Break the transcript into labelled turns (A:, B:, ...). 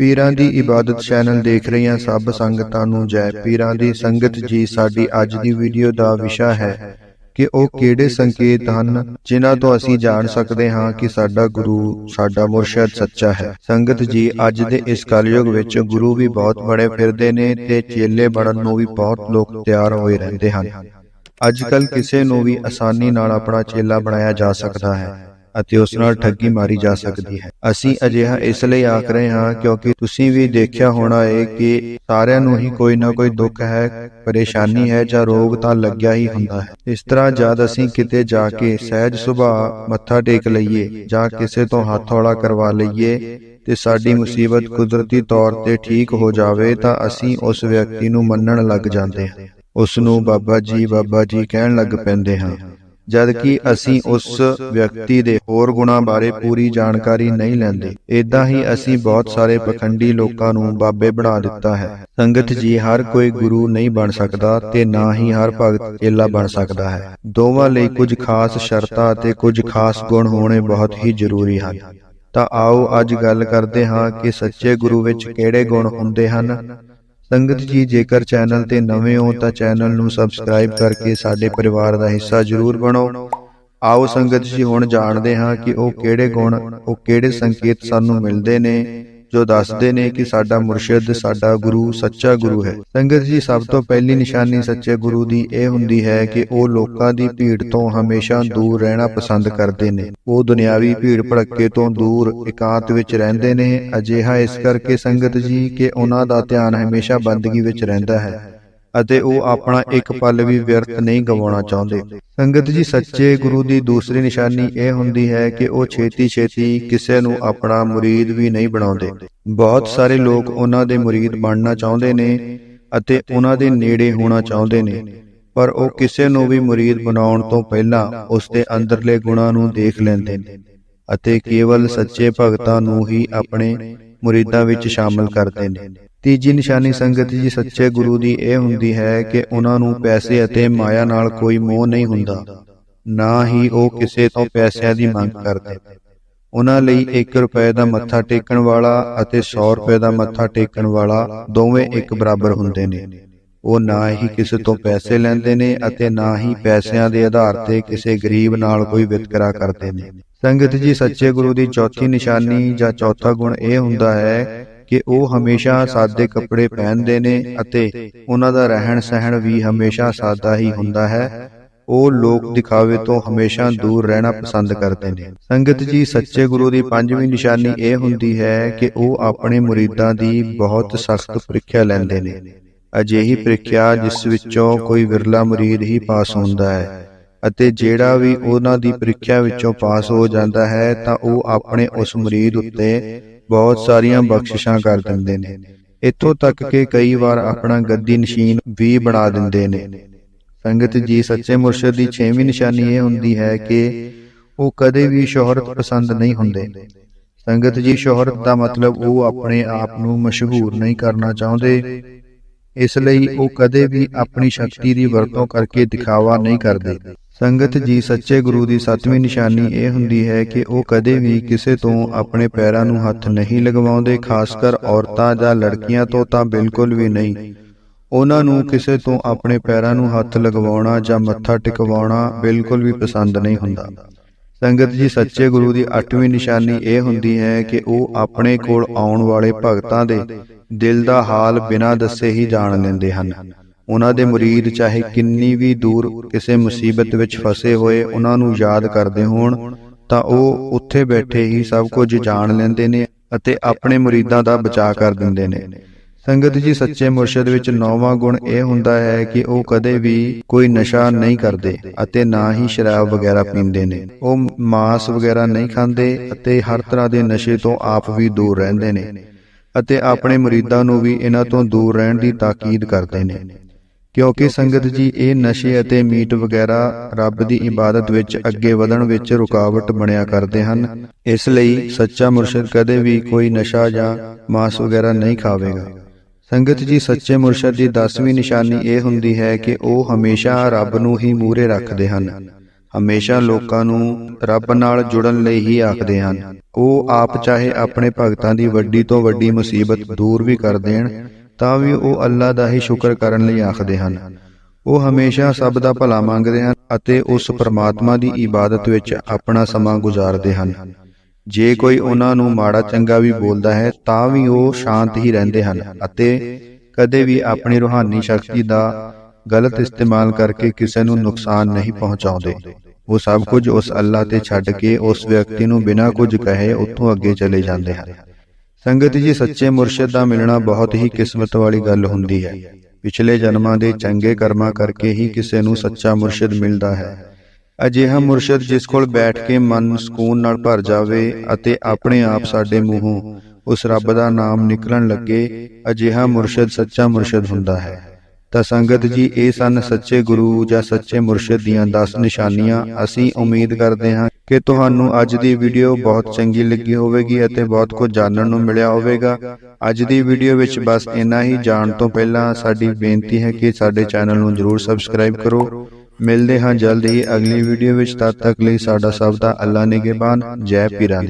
A: ਪੀਰਾਂ ਦੀ ਇਬਾਦਤ ਚੈਨਲ ਦੇਖ ਰਹੀਆਂ ਸਭ ਸੰਗਤਾਂ ਨੂੰ ਜੈ ਪੀਰਾਂ ਦੀ ਸੰਗਤ ਜੀ ਸਾਡੀ ਅੱਜ ਦੀ ਵੀਡੀਓ ਦਾ ਵਿਸ਼ਾ ਹੈ ਕਿ ਉਹ ਕਿਹੜੇ ਸੰਕੇਤ ਹਨ ਜਿਨ੍ਹਾਂ ਤੋਂ ਅਸੀਂ ਜਾਣ ਸਕਦੇ ਹਾਂ ਕਿ ਸਾਡਾ ਗੁਰੂ ਸਾਡਾ ਮੁਰਸ਼ਿਦ ਸੱਚਾ ਹੈ। ਸੰਗਤ ਜੀ ਅੱਜ ਦੇ ਇਸ ਕਲਯੁਗ ਵਿੱਚ ਗੁਰੂ ਵੀ ਬਹੁਤ ਬੜੇ ਫਿਰਦੇ ਨੇ ਤੇ ਚੇਲੇ ਬਣਨ ਨੂੰ ਵੀ ਬਹੁਤ ਲੋਕ ਤਿਆਰ ਹੋਏ ਰਹਿੰਦੇ ਹਨ। ਅੱਜ ਕੱਲ ਕਿਸੇ ਨੂੰ ਵੀ ਆਸਾਨੀ ਨਾਲ ਆਪਣਾ ਚੇਲਾ ਬਣਾਇਆ ਜਾ ਸਕਦਾ ਹੈ। ਅਤੇ ਉਸ ਨਾਲ ਠੱਗੀ ਮਾਰੀ ਜਾ ਸਕਦੀ ਹੈ। ਅਸੀਂ ਅਜਿਹਾ ਇਸ ਲਈ ਆਖ ਰਹੇ ਹਾਂ ਕਿਉਂਕਿ ਤੁਸੀਂ ਵੀ ਦੇਖਿਆ ਹੋਣਾ ਹੈ ਕਿ ਸਾਰਿਆਂ ਨੂੰ ਹੀ ਕੋਈ ਨਾ ਕੋਈ ਦੁੱਖ ਹੈ, ਪਰੇਸ਼ਾਨੀ ਹੈ ਜਾਂ ਰੋਗ ਤਾਂ ਲੱਗਿਆ ਹੀ ਹੁੰਦਾ ਹੈ। ਇਸ ਤਰ੍ਹਾਂ ਜਦ ਅਸੀਂ ਕਿਤੇ ਜਾ ਕੇ ਸਹਿਜ ਸੁਭਾਅ ਮੱਥਾ ਟੇਕ ਲਈਏ ਜਾਂ ਕਿਸੇ ਤੋਂ ਹੱਥ ਹੌਲਾ ਕਰਵਾ ਲਈਏ ਤੇ ਸਾਡੀ ਮੁਸੀਬਤ ਕੁਦਰਤੀ ਤੌਰ ਤੇ ਠੀਕ ਹੋ ਜਾਵੇ ਤਾਂ ਅਸੀਂ ਉਸ ਵਿਅਕਤੀ ਨੂੰ ਮੰਨਣ ਲੱਗ ਜਾਂਦੇ ਹਾਂ। ਉਸ ਨੂੰ ਬਾਬਾ ਜੀ ਬਾਬਾ ਜੀ ਕਹਿਣ ਲੱਗ ਪੈਂਦੇ ਹਾਂ। ਜਦ ਕਿ ਅਸੀਂ ਉਸ ਵਿਅਕਤੀ ਦੇ ਹੋਰ ਗੁਣਾਂ ਬਾਰੇ ਪੂਰੀ ਜਾਣਕਾਰੀ ਨਹੀਂ ਲੈਂਦੇ। ਇਦਾਂ ਹੀ ਅਸੀਂ ਬਹੁਤ ਸਾਰੇ ਪਖੰਡੀ ਲੋਕਾਂ ਨੂੰ ਬਾਬੇ ਬਣਾ ਦਿੱਤਾ ਹੈ। ਸੰਗਤ ਜੀ ਹਰ ਕੋਈ ਗੁਰੂ ਨਹੀਂ ਬਣ ਸਕਦਾ ਤੇ ਨਾ ਹੀ ਹਰ ਭਗਤ ਚੇਲਾ ਬਣ ਸਕਦਾ ਹੈ। ਦੋਵਾਂ ਲਈ ਕੁਝ ਖਾਸ ਸ਼ਰਤਾਂ ਅਤੇ ਕੁਝ ਖਾਸ ਗੁਣ ਹੋਣੇ ਬਹੁਤ ਹੀ ਜ਼ਰੂਰੀ ਹਨ। ਤਾਂ ਆਓ ਅੱਜ ਗੱਲ ਕਰਦੇ ਹਾਂ ਕਿ ਸੱਚੇ ਗੁਰੂ ਵਿੱਚ ਕਿਹੜੇ ਗੁਣ ਹੁੰਦੇ ਹਨ। ਸੰਗਤ ਜੀ ਜੇਕਰ ਚੈਨਲ ਤੇ ਨਵੇਂ ਹੋ ਤਾਂ ਚੈਨਲ ਨੂੰ ਸਬਸਕ੍ਰਾਈਬ ਕਰਕੇ ਸਾਡੇ ਪਰਿਵਾਰ ਦਾ ਹਿੱਸਾ ਜ਼ਰੂਰ ਬਣੋ। ਆਓ ਸੰਗਤ ਜੀ ਹੁਣ ਜਾਣਦੇ ਹਾਂ ਕਿ ਉਹ ਕਿਹੜੇ ਗੁਣ ਉਹ ਕਿਹੜੇ ਸੰਕੇਤ ਸਾਨੂੰ ਮਿਲਦੇ ਨੇ। ਜੋ ਦੱਸਦੇ ਨੇ ਕਿ ਸਾਡਾ ਮੁਰਸ਼ਿਦ, ਸਾਡਾ ਗੁਰੂ ਸੱਚਾ ਗੁਰੂ ਹੈ। ਸੰਗਤ ਜੀ, ਸਭ ਤੋਂ ਪਹਿਲੀ ਨਿਸ਼ਾਨੀ ਸੱਚੇ ਗੁਰੂ ਦੀ ਇਹ ਹੁੰਦੀ ਹੈ ਕਿ ਉਹ ਲੋਕਾਂ ਦੀ ਭੀੜ ਤੋਂ ਹਮੇਸ਼ਾ ਦੂਰ ਰਹਿਣਾ ਪਸੰਦ ਕਰਦੇ ਨੇ। ਉਹ ਦੁਨਿਆਵੀ ਭੀੜ ਭੜੱਕੇ ਤੋਂ ਦੂਰ, ਇਕਾਂਤ ਵਿੱਚ ਰਹਿੰਦੇ ਨੇ। ਅਜਿਹਾ ਇਸ ਕਰਕੇ ਸੰਗਤ ਜੀ ਕਿ ਉਹਨਾਂ ਦਾ ਧਿਆਨ ਹਮੇਸ਼ਾ ਬੰਦਗੀ ਵਿੱਚ ਰਹਿੰਦਾ ਹੈ। ਅਤੇ ਉਹ ਆਪਣਾ ਇੱਕ ਪਲ ਵੀ ਵਿਅਰਥ ਨਹੀਂ ਗਵਾਉਣਾ ਚਾਹੁੰਦੇ। ਸੰਗਤ ਜੀ ਸੱਚੇ ਗੁਰੂ ਦੀ ਦੂਸਰੀ ਨਿਸ਼ਾਨੀ ਇਹ ਹੁੰਦੀ ਹੈ ਕਿ ਉਹ ਛੇਤੀ-ਛੇਤੀ ਕਿਸੇ ਨੂੰ ਆਪਣਾ ਮੁਰੀਦ ਵੀ ਨਹੀਂ ਬਣਾਉਂਦੇ। ਬਹੁਤ ਸਾਰੇ ਲੋਕ ਉਹਨਾਂ ਦੇ ਮੁਰੀਦ ਬਣਨਾ ਚਾਹੁੰਦੇ ਨੇ ਅਤੇ ਉਹਨਾਂ ਦੇ ਨੇੜੇ ਹੋਣਾ ਚਾਹੁੰਦੇ ਨੇ। ਪਰ ਉਹ ਕਿਸੇ ਨੂੰ ਵੀ ਮੁਰੀਦ ਬਣਾਉਣ ਤੋਂ ਪਹਿਲਾਂ ਉਸ ਦੇ ਅੰਦਰਲੇ ਗੁਣਾਂ ਨੂੰ ਦੇਖ ਲੈਂਦੇ ਨੇ ਅਤੇ ਕੇਵਲ ਸੱਚੇ ਭਗਤਾਂ ਨੂੰ ਹੀ ਆਪਣੇ ਮੁਰੀਦਾਂ ਵਿੱਚ ਸ਼ਾਮਲ ਕਰਦੇ ਨੇ। ਤੀਜੀ ਨਿਸ਼ਾਨੀ ਸੰਗਤ ਜੀ, ਸੱਚੇ ਗੁਰੂ ਦੀ ਇਹ ਹੁੰਦੀ ਹੈ ਕਿ ਉਹਨਾਂ ਨੂੰ ਪੈਸੇ ਅਤੇ ਮਾਇਆ ਨਾਲ ਕੋਈ ਮੋਹ ਨਹੀਂ ਹੁੰਦਾ। ਨਾ ਹੀ ਉਹ ਕਿਸੇ ਤੋਂ ਪੈਸਿਆਂ ਦੀ ਮੰਗ ਕਰਦੇ। ਉਹਨਾਂ ਲਈ 1 ਰੁਪਏ ਦਾ ਮੱਥਾ ਟੇਕਣ ਵਾਲਾ ਅਤੇ 100 ਰੁਪਏ ਦਾ ਮੱਥਾ ਟੇਕਣ ਵਾਲਾ ਦੋਵੇਂ ਇੱਕ ਬਰਾਬਰ ਹੁੰਦੇ ਨੇ। ਉਹ ਨਾ ਹੀ ਕਿਸੇ ਤੋਂ ਪੈਸੇ ਲੈਂਦੇ ਨੇ ਅਤੇ ਨਾ ਹੀ ਪੈਸਿਆਂ ਦੇ ਆਧਾਰ ਤੇ ਕਿਸੇ ਗਰੀਬ ਨਾਲ ਕੋਈ ਵਿਤਕਰਾ ਕਰਦੇ ਨੇ। ਸੰਗਤ ਜੀ, ਸੱਚੇ ਗੁਰੂ ਦੀ ਚੌਥੀ ਨਿਸ਼ਾਨੀ ਜਾਂ ਚੌਥਾ ਗੁਣ ਇਹ ਹੁੰਦਾ ਹੈ ਕਿ ਉਹ ਹਮੇਸ਼ਾ ਸਾਦੇ ਕੱਪੜੇ ਪਹਿਨਦੇ ਨੇ ਅਤੇ ਉਹਨਾਂ ਦਾ ਰਹਿਣ ਸਹਿਣ ਵੀ ਹਮੇਸ਼ਾ ਸਾਦਾ ਹੀ ਹੁੰਦਾ ਹੈ। ਉਹ ਲੋਕ ਦਿਖਾਵੇ ਤੋਂ ਹਮੇਸ਼ਾ ਦੂਰ ਰਹਿਣਾ ਪਸੰਦ ਕਰਦੇ ਨੇ। ਸੰਗਤ ਜੀ ਸੱਚੇ ਗੁਰੂ ਦੀ ਪੰਜਵੀਂ ਨਿਸ਼ਾਨੀ ਇਹ ਹੁੰਦੀ ਹੈ ਕਿ ਉਹ ਆਪਣੇ ਮੁਰੀਦਾਂ ਦੀ ਬਹੁਤ ਸਖਤ ਪ੍ਰੀਖਿਆ ਲੈਂਦੇ ਨੇ। ਅਜਿਹੀ ਪ੍ਰੀਖਿਆ ਜਿਸ ਵਿੱਚੋਂ ਕੋਈ ਵਿਰਲਾ ਮੁਰੀਦ ਹੀ ਪਾਸ ਹੁੰਦਾ ਹੈ। ਅਤੇ ਜਿਹੜਾ ਵੀ ਉਹਨਾਂ ਦੀ ਪ੍ਰੀਖਿਆ ਵਿੱਚੋਂ ਪਾਸ ਹੋ ਜਾਂਦਾ ਹੈ ਤਾਂ ਉਹ ਆਪਣੇ ਉਸ ਮੁਰੀਦ ਉੱਤੇ ਬਹੁਤ ਸਾਰੀਆਂ ਬਖਸ਼ਿਸ਼ਾਂ ਕਰ ਦਿੰਦੇ ਨੇ। ਇੱਥੋਂ ਤੱਕ ਕਿ ਕਈ ਵਾਰ ਆਪਣਾ ਗੱਦੀ ਨਸ਼ੀਨ ਵੀ ਬਣਾ ਦਿੰਦੇ ਨੇ। ਸੰਗਤ ਜੀ ਸੱਚੇ ਮੁਰਸ਼ਿਦ ਦੀ 6ਵੀਂ ਨਿਸ਼ਾਨੀ ਇਹ ਹੁੰਦੀ ਹੈ ਕਿ ਉਹ ਕਦੇ ਵੀ ਸ਼ੋਹਰਤ ਪਸੰਦ ਨਹੀਂ ਹੁੰਦੇ। ਸੰਗਤ ਜੀ ਸ਼ੋਹਰਤ ਦਾ ਮਤਲਬ ਉਹ ਆਪਣੇ ਆਪ ਨੂੰ ਮਸ਼ਹੂਰ ਨਹੀਂ ਕਰਨਾ ਚਾਹੁੰਦੇ। ਇਸ ਲਈ ਉਹ ਕਦੇ ਵੀ ਆਪਣੀ ਸ਼ਕਤੀ ਦੀ ਵਰਤੋਂ ਕਰਕੇ ਦਿਖਾਵਾ ਨਹੀਂ ਕਰਦੇ। ਸੰਗਤ ਜੀ, ਸੱਚੇ ਗੁਰੂ ਦੀ ਸੱਤਵੀਂ ਨਿਸ਼ਾਨੀ ਇਹ ਹੁੰਦੀ ਹੈ ਕਿ ਉਹ ਕਦੇ ਵੀ ਕਿਸੇ ਤੋਂ ਆਪਣੇ ਪੈਰਾਂ ਨੂੰ ਹੱਥ ਨਹੀਂ ਲਗਵਾਉਂਦੇ, ਖਾਸ ਕਰ ਔਰਤਾਂ ਜਾਂ ਲੜਕੀਆਂ ਤੋਂ ਤਾਂ ਬਿਲਕੁਲ ਵੀ ਨਹੀਂ। ਉਹਨਾਂ ਨੂੰ ਕਿਸੇ ਤੋਂ ਆਪਣੇ ਪੈਰਾਂ ਨੂੰ ਹੱਥ ਲਗਵਾਉਣਾ ਜਾਂ ਮੱਥਾ ਟਿਕਵਾਉਣਾ ਬਿਲਕੁਲ ਵੀ ਪਸੰਦ ਨਹੀਂ ਹੁੰਦਾ। ਸੰਗਤ ਜੀ, ਸੱਚੇ ਗੁਰੂ ਦੀ 8ਵੀਂ ਨਿਸ਼ਾਨੀ ਇਹ ਹੁੰਦੀ ਹੈ ਕਿ ਉਹ ਆਪਣੇ ਕੋਲ ਆਉਣ ਵਾਲੇ ਭਗਤਾਂ ਦੇ ਦਿਲ ਦਾ ਹਾਲ ਬਿਨਾਂ ਦੱਸੇ ਹੀ ਜਾਣ ਲੈਂਦੇ ਹਨ। ਉਹਨਾਂ ਦੇ ਮੁਰੀਦ ਚਾਹੇ ਕਿੰਨੀ ਵੀ ਦੂਰ ਕਿਸੇ ਮੁਸੀਬਤ ਵਿੱਚ ਫਸੇ ਹੋਏ ਉਹਨਾਂ ਨੂੰ ਯਾਦ ਕਰਦੇ ਹੋਣ, ਤਾਂ ਉਹ ਉੱਥੇ ਬੈਠੇ ਹੀ ਸਭ ਕੁਝ ਜਾਣ ਲੈਂਦੇ ਨੇ ਅਤੇ ਆਪਣੇ ਮੁਰੀਦਾਂ ਦਾ ਬਚਾਅ ਕਰ ਦਿੰਦੇ ਨੇ। ਸੰਗਤ ਜੀ, ਸੱਚੇ ਮੁਰਸ਼ਿਦ ਵਿੱਚ ਨੌਵਾਂ ਗੁਣ ਇਹ ਹੁੰਦਾ ਹੈ ਕਿ ਉਹ ਕਦੇ ਵੀ ਕੋਈ ਨਸ਼ਾ ਨਹੀਂ ਕਰਦੇ ਅਤੇ ਨਾ ਹੀ ਸ਼ਰਾਬ ਵਗੈਰਾ ਪੀਂਦੇ ਨੇ। ਉਹ ਮਾਸ ਵਗੈਰਾ ਨਹੀਂ ਖਾਂਦੇ ਅਤੇ ਹਰ ਤਰ੍ਹਾਂ ਦੇ ਨਸ਼ੇ ਤੋਂ ਆਪ ਵੀ ਦੂਰ ਰਹਿੰਦੇ ਨੇ ਅਤੇ ਆਪਣੇ ਮੁਰੀਦਾਂ ਨੂੰ ਵੀ ਇਹਨਾਂ ਤੋਂ ਦੂਰ ਰਹਿਣ ਦੀ ਤਾਕੀਦ ਕਰਦੇ ਨੇ। ਕਿਉਂਕਿ ਸੰਗਤ ਜੀ ਇਹ ਨਸ਼ੇ ਅਤੇ ਮੀਟ ਵਗੈਰਾ ਰੱਬ ਦੀ ਇਬਾਦਤ ਵਿੱਚ ਅੱਗੇ ਵਧਣ ਵਿੱਚ ਰੁਕਾਵਟ ਬਣਿਆ ਕਰਦੇ ਹਨ। ਇਸ ਲਈ ਸੱਚਾ ਮੁਰਸ਼ਿਦ ਕਦੇ ਵੀ ਕੋਈ ਨਸ਼ਾ ਜਾਂ ਮਾंस ਵਗੈਰਾ ਨਹੀਂ ਖਾਵੇਗਾ। ਸੰਗਤ ਜੀ ਸੱਚੇ ਮੁਰਸ਼ਿਦ ਦੀ 10ਵੀਂ ਨਿਸ਼ਾਨੀ ਇਹ ਹੁੰਦੀ ਹੈ ਕਿ ਉਹ ਹਮੇਸ਼ਾ ਰੱਬ ਨੂੰ ਹੀ ਮੂਹਰੇ ਰੱਖਦੇ ਹਨ। ਹਮੇਸ਼ਾ ਲੋਕਾਂ ਨੂੰ ਰੱਬ ਨਾਲ ਜੁੜਨ ਲਈ ਹੀ ਆਖਦੇ ਹਨ। ਉਹ ਆਪ ਚਾਹੇ ਆਪਣੇ ਭਗਤਾਂ ਦੀ ਵੱਡੀ ਤੋਂ ਵੱਡੀ ਮੁਸੀਬਤ ਦੂਰ ਵੀ ਕਰ ਦੇਣ ਤਾਂ ਵੀ ਉਹ ਅੱਲਾ ਦਾ ਹੀ ਸ਼ੁਕਰ ਕਰਨ ਲਈ ਆਖਦੇ ਹਨ। ਉਹ ਹਮੇਸ਼ਾ ਸਭ ਦਾ ਭਲਾ ਮੰਗਦੇ ਹਨ ਅਤੇ ਉਸ ਪਰਮਾਤਮਾ ਦੀ ਇਬਾਦਤ ਵਿੱਚ ਆਪਣਾ ਸਮਾਂ ਗੁਜ਼ਾਰਦੇ ਹਨ। ਜੇ ਕੋਈ ਉਹਨਾਂ ਨੂੰ ਮਾੜਾ ਚੰਗਾ ਵੀ ਬੋਲਦਾ ਹੈ, ਤਾਂ ਵੀ ਉਹ ਸ਼ਾਂਤ ਹੀ ਰਹਿੰਦੇ ਹਨ ਅਤੇ ਕਦੇ ਵੀ ਆਪਣੀ ਰੂਹਾਨੀ ਸ਼ਕਤੀ ਦਾ ਗਲਤ ਇਸਤੇਮਾਲ ਕਰਕੇ ਕਿਸੇ ਨੂੰ ਨੁਕਸਾਨ ਨਹੀਂ ਪਹੁੰਚਾਉਂਦੇ। ਉਹ ਸਭ ਕੁਝ ਉਸ ਅੱਲਾ ਤੇ ਛੱਡ ਕੇ ਉਸ ਵਿਅਕਤੀ ਨੂੰ ਬਿਨਾਂ ਕੁਝ ਕਹੇ ਉੱਥੋਂ ਅੱਗੇ ਚਲੇ ਜਾਂਦੇ ਹਨ। ਸੰਗਤ ਜੀ ਸੱਚੇ ਮੁਰਸ਼ਿਦ ਦਾ ਮਿਲਣਾ ਬਹੁਤ ਹੀ ਕਿਸਮਤ ਵਾਲੀ ਗੱਲ ਹੁੰਦੀ ਹੈ। ਪਿਛਲੇ ਜਨਮਾਂ ਦੇ ਚੰਗੇ ਕਰਮਾਂ ਕਰਕੇ ਹੀ ਕਿਸੇ ਨੂੰ ਸੱਚਾ ਮੁਰਸ਼ਿਦ ਮਿਲਦਾ ਹੈ। ਅਜਿਹਾ ਮੁਰਸ਼ਿਦ ਜਿਸ ਕੋਲ ਬੈਠ ਕੇ ਮਨ ਸਕੂਨ ਨਾਲ ਭਰ ਜਾਵੇ ਅਤੇ ਆਪਣੇ ਆਪ ਸਾਡੇ ਮੂੰਹੋਂ ਉਸ ਰੱਬ ਦਾ ਨਾਮ ਨਿਕਲਣ ਲੱਗੇ ਅਜਿਹਾ ਮੁਰਸ਼ਿਦ ਸੱਚਾ ਮੁਰਸ਼ਿਦ ਹੁੰਦਾ ਹੈ। ਤਾਂ ਸੰਗਤ ਜੀ ਇਹ ਸਨ ਸੱਚੇ ਗੁਰੂ ਜਾਂ ਸੱਚੇ ਮੁਰਸ਼ਿਦ ਦੀਆਂ 10 ਨਿਸ਼ਾਨੀਆਂ ਅਸੀਂ ਉਮੀਦ ਕਰਦੇ ਹਾਂ। ਕਿ ਤੁਹਾਨੂੰ ਅੱਜ ਦੀ ਵੀਡੀਓ ਬਹੁਤ ਚੰਗੀ ਲੱਗੀ ਹੋਵੇਗੀ ਅਤੇ ਬਹੁਤ ਕੁਝ ਜਾਣਨ ਨੂੰ ਮਿਲਿਆ ਹੋਵੇਗਾ। ਅੱਜ ਦੀ ਵੀਡੀਓ ਵਿੱਚ ਬਸ ਇੰਨਾ ਹੀ। ਜਾਣ ਤੋਂ ਪਹਿਲਾਂ ਸਾਡੀ ਬੇਨਤੀ ਹੈ ਕਿ ਸਾਡੇ ਚੈਨਲ ਨੂੰ ਜਰੂਰ ਸਬਸਕ੍ਰਾਈਬ ਕਰੋ। ਮਿਲਦੇ ਹਾਂ ਜਲਦ ਹੀ ਅਗਲੀ ਵੀਡੀਓ ਵਿੱਚ। ਤਦ ਤੱਕ ਲਈ ਸਾਡਾ ਸਭ ਦਾ ਅੱਲਾ ਨਿਗਹਿਬਾਨ। ਜੈ ਪੀਰਾਂ ਦੀ।